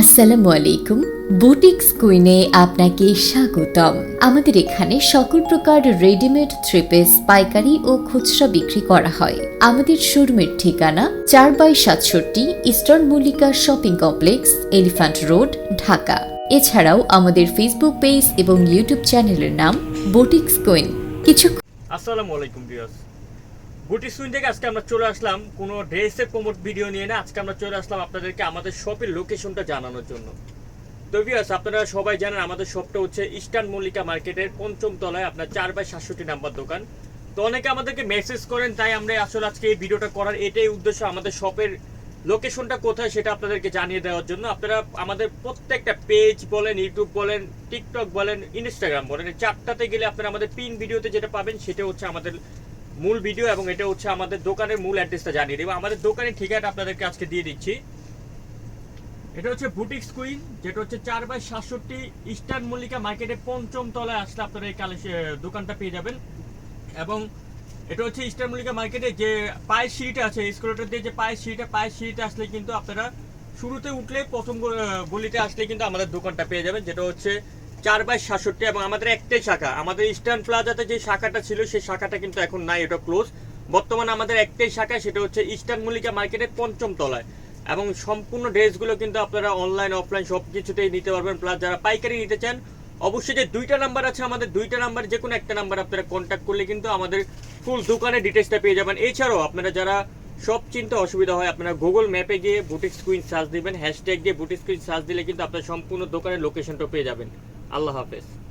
আসসালামু আলাইকুম বুটিক্স কুইনে আপনাকে স্বাগতম। আমাদের এখানে সকল প্রকার রেডিমেড থ্রি পিস পাইকারি ও খুচরা বিক্রি করা হয়। আমাদের শোরুমের ঠিকানা চার বাই সাতষট্টি eastern Mallika shopping complex, elephant road, Dhaka. এছাড়াও আমাদের ফেসবুক পেজ এবং ইউটিউব চ্যানেলের নাম বুটিক্স কুইন। কিছু আসসালামু আলাইকুম বুটি সুইন থেকে আজকে আমরা চলে আসলাম। কোনো ড্রেসের প্রমোট ভিডিও নিয়ে না, আজকে আমরা চলে আসলাম আপনাদেরকে আমাদের শপের লোকেশনটা জানানোর জন্য। তো ভিউয়ার্স আপনারা সবাই জানেন আমাদের শপটা হচ্ছে ইস্টার্ন মল্লিকা মার্কেটের পঞ্চম তলায়, আপনার চার বাই সাতষট্টি নাম্বার দোকান। তো অনেকে আমাদেরকে মেসেজ করেন, তাই আমরা আসলে আজকে এই ভিডিওটা করার এটাই উদ্দেশ্য আমাদের শপের লোকেশনটা কোথায় সেটা আপনাদেরকে জানিয়ে দেওয়ার জন্য। আপনারা আমাদের প্রত্যেকটা পেজ বলেন ইউটিউব বলেন টিকটক বলেন ইনস্টাগ্রাম বলেন চারটাতে গেলে আপনারা আমাদের পিন ভিডিওতে যেটা পাবেন, সেটা হচ্ছে আমাদের মূল ভিডিও এবং এটা হচ্ছে আমাদের দোকানের মূল অ্যাড্রেসটা জানিয়ে দেবো। আমাদের দোকানের ঠিকানা আপনাদেরকে আজকে দিয়ে দিচ্ছি। এটা হচ্ছে বুটিক্স কুইন, যেটা হচ্ছে চার বাই সাতষট্টি ইস্টার্ন মল্লিকা মার্কেটের পঞ্চম তলায় আসলে আপনারা এই কালে দোকানটা পেয়ে যাবেন। এবং এটা হচ্ছে ইস্টার্ন মল্লিকা মার্কেটে যে পায়ের সিঁড়িটা আছে স্কুলটার দিয়ে যে পায়ের সিঁড়িটা পায়ের সিঁড়িটা আসলে কিন্তু আপনারা শুরুতে উঠলে, প্রথম গলিতে আসলে কিন্তু আমাদের দোকানটা পেয়ে যাবেন, যেটা হচ্ছে চার বাই সাতষট্টি এবং আমাদের একটাই শাখা। আমাদের ইস্টার্ন প্লাজাতে যে শাখাটা ছিল, সেই শাখাটা কিন্তু এখন নাই, এটা ক্লোজ বর্তমানে আমাদের একটাই শাখা, সেটা হচ্ছে ইস্টার্ন মল্লিকা মার্কেটের পঞ্চম তলায়। এবং সম্পূর্ণ ড্রেসগুলো কিন্তু আপনারা অনলাইন অফলাইন সব কিছুতেই নিতে পারবেন। প্লাস যারা পাইকারি নিতে চান, অবশ্যই যে দুইটা নাম্বার আছে, আমাদের দুইটা নাম্বার যে কোনো একটা নাম্বার আপনারা কন্ট্যাক্ট করলে কিন্তু আমাদের ফুল দোকানের ডিটেলসটা পেয়ে যাবেন। এছাড়াও আপনারা যারা সব চিন্তা অসুবিধা হয়, আপনারা গুগল ম্যাপে গিয়ে বুটিক স্ক্রিন সার্চ দিবেন হ্যাশট্যাগ দিয়ে বুটিক স্ক্রিন সার্চ দিলে কিন্তু আপনার সম্পূর্ণ দোকানের লোকেশনটা পেয়ে যাবেন। আল্লাহ হাফেজ।